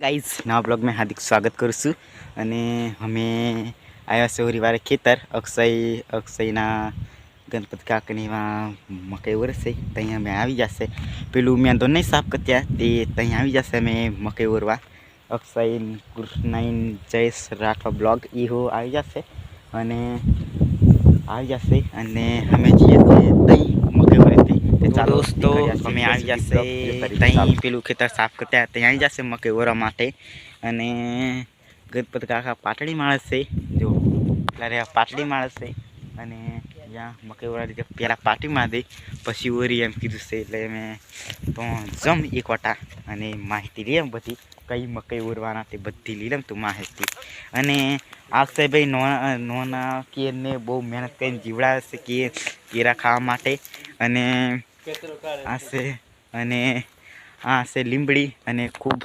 Guys નવા બ્લોગમાં હાર્દિક સ્વાગત કરું છું. અને અમે આવ્યા છે રવિવારે ખેતર. અક્ષય, અક્ષયના ગણપતિ કાકની મકાઈ ઓરશે ત્યાં અમે આવી જશે. પેલું મેં તો નહીં સાફ કરતા તે ત્યાં આવી જશે અમે મકાઈ ઓરવા. અક્ષય કૃષ્ણાઈન જયેશ, રાઠવા બ્લોગ ઈહો આવી જશે. અને આવી જશે. અને અમે જઈએ છીએ ત્યાં દોસ્તો, અમે આવી જશે ત્યાં પેલું ખેતર સાફ કરતા ત્યાં આવી જશે મકાઈ ઓરવા માટે અને ગણપતિ કાકા પાટડી માણસ છે જો રહ્યા પાટડી માણસ છે અને જ્યાં મકાઈ ઓરા રીતે પહેલાં પાટી મારી પછી ઓરી એમ કીધું છે એટલે મેં તો જમ એક વટા અને માહિતી લઈ બધી કઈ મકાઈ ઓરવાના તે બધી લઈ લઉં તું માહિતી અને આ સાહેબ નોના નોના કેરને બહુ મહેનત કરીને જીવડાવે છે કે કેરા ખાવા માટે અને આ છે અને આ છે લીમડી અને ખૂબ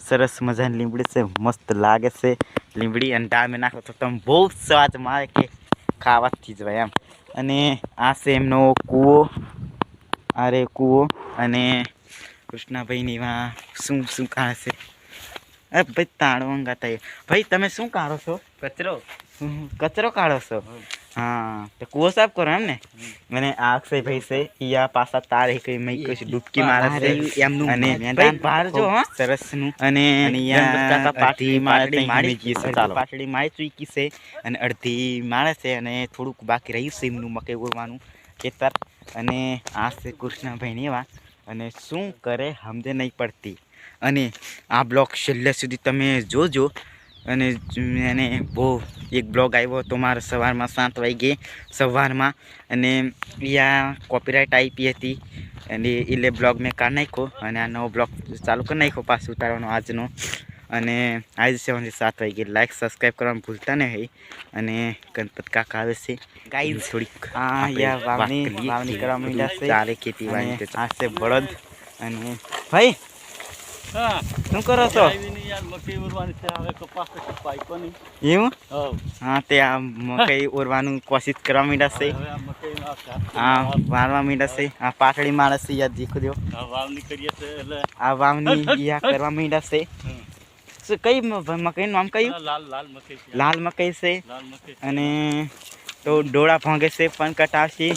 સરસ મજાની લીમડી છે, મસ્ત લાગે છે લીમડી અને ડામે નાખો તો તમે બહુ સ્વાદ મારે કે ખાવાથી જ ભાઈ એમ. અને આ છે એમનો કૂવો. અરે કૂવો. અને કૃષ્ણાભાઈની એમાં શું શું કાઢે છે અરે ભાઈ તાળો અંગાતા ભાઈ તમે શું કાઢો છો? કચરો. કચરો કાઢો છો? હા તો કૂવો સાફ કરો એમ ને? અને આ અક્ષયભાઈ છે ઈ આ પાછા તારે કઈ મેં કઈ ડૂબકી મારે છે. એમનું અને મેદાન ભાઈ બહાર જો હા. સરસનું. અને પાટડી અડધી માળી પાટડી માળી માળી ચાલો. પાટડી માળી ચૂકી છે અને અડધી માળે છે અને થોડુંક બાકી રહ્યું છે એમનું મકે ઉરવાનું ખેતર. અને આ છે કૃષ્ણભાઈ એવા અને શું કરે સમજે નહીં પડતી. અને આ બ્લોગ છેલ્લે સુધી તમે જોજો. અને એને બહુ એક બ્લોગ આવ્યો તો મારે સવારમાં સાત વાગે સવારમાં. અને આ કોપીરાઇટ આપી હતી. અને એટલે બ્લોગ મેં કાઢી નાખ્યો. અને આ નવો બ્લોગ ચાલુ કરી નાખ્યો પાછું ઉતારવાનો આજનો. અને આજે સેવન સાત વાગે. લાઈક સબસ્ક્રાઈબ કરવાનું ભૂલતા નહીં અને ગણપત કાકા આવે છે. ગાઈઝ થોડીક હા યા વાવણી વાવણી કરવા માંડ્યા છે. ચારે ખેતી વાવણી આ છે બળદ. અને ભાઈ શું કરો છો? આવીને યાર મકઈ ઉરવાની છે. હવે કપાસ તો કપાય કોની એવું? હા. તે આ મકઈ ઓરવાનું કોશિશ કરવા માંડ્યા છે. વારવા માંડ્યા છે. આ પાટડી માણસ છે યાદ દીખો વાવણી કરીએ એટલે. આ વાવની યા કરવા માંડ્યા છે. કઈ મકાઈનું આમ નામ કયું? લાલ લાલ મકઈ છે. લાલ મકઈ છે. લાલ મકઈ છે. અને તો ડોળા ભાંગે છે પણ કટાવશે.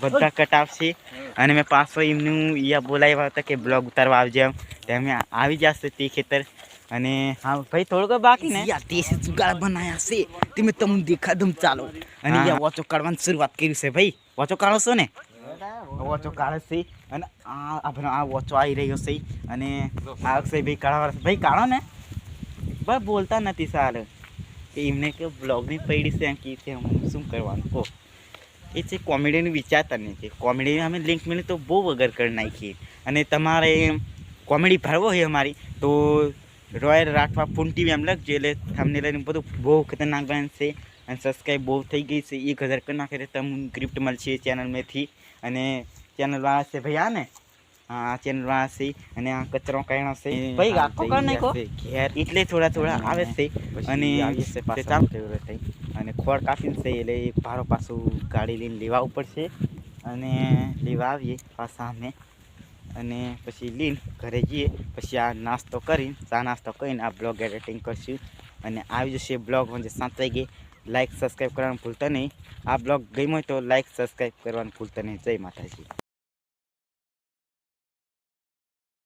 બધા કટાવશે. અને મેં પાછો એમનું યા બોલાવ્યા હતા કે બ્લોગ ઉતારવા આવજે એમ. તે અમે આવી જશે તે ખેતર. અને હા ભાઈ થોડુંક બાકી ને? યા તે જુગાડ બનાયા છે. તમે તમને દેખા દમ ચાલો. અને યા વોચો કાઢવાની શરૂઆત કરી છે ભાઈ. વોચો કાઢો છો ને? વોચો કાઢે છે. અને આ આપણો આ વોચો આવી રહ્યો છે. અને આ અક્ષયભાઈ કાઢવા ભાઈ કાઢો ને. બસ બોલતા નથી સાર એમને કે બ્લોગની પડી છે કે છે હું શું કરવાનું? કહો એ છે કોમેડીનું વિચારતા છે કોમેડી અમે લિંક મિલી તો બહુ વગર કરી નાખીએ. અને તમારે કોમેડી ભરવો હોય અમારી, તો રોયલ રાઠવા ફૂન ટીવી એમ લખજો, એટલે તમને લઈને બધું બહુ ખતરનાક બને છે, અને સબસ્ક્રાઈબ બહુ થઈ ગઈ છે, એક હજાર કરી નાખે તમને ગિફ્ટ મળશે ચેનલમાંથી અને ચેનલવાળા છે ભાઈ, આ ને? આ ચેનલમાં છે અને આ કચરો કાયણો છે એટલે થોડા થોડા આવે છે. અને ખોળ કાપીને છે એટલે ભારો પાછું ગાડી લઈને લેવા ઉપર છે. અને લેવા આવીએ પાછા અમે. અને પછી લઈને ઘરે જઈએ. પછી આ નાસ્તો કરીને ચા નાસ્તો કરીને આ બ્લોગ એડિટિંગ કરશું. અને આવી જશે બ્લોગ સાત સાંતવાઈ લાઇક સબસ્ક્રાઈબ કરવાનું ભૂલતા નહીં. આ બ્લોગ ગમ્યો તો લાઇક સબસ્ક્રાઈબ કરવાનું ભૂલતા નહીં. જય માતાજી.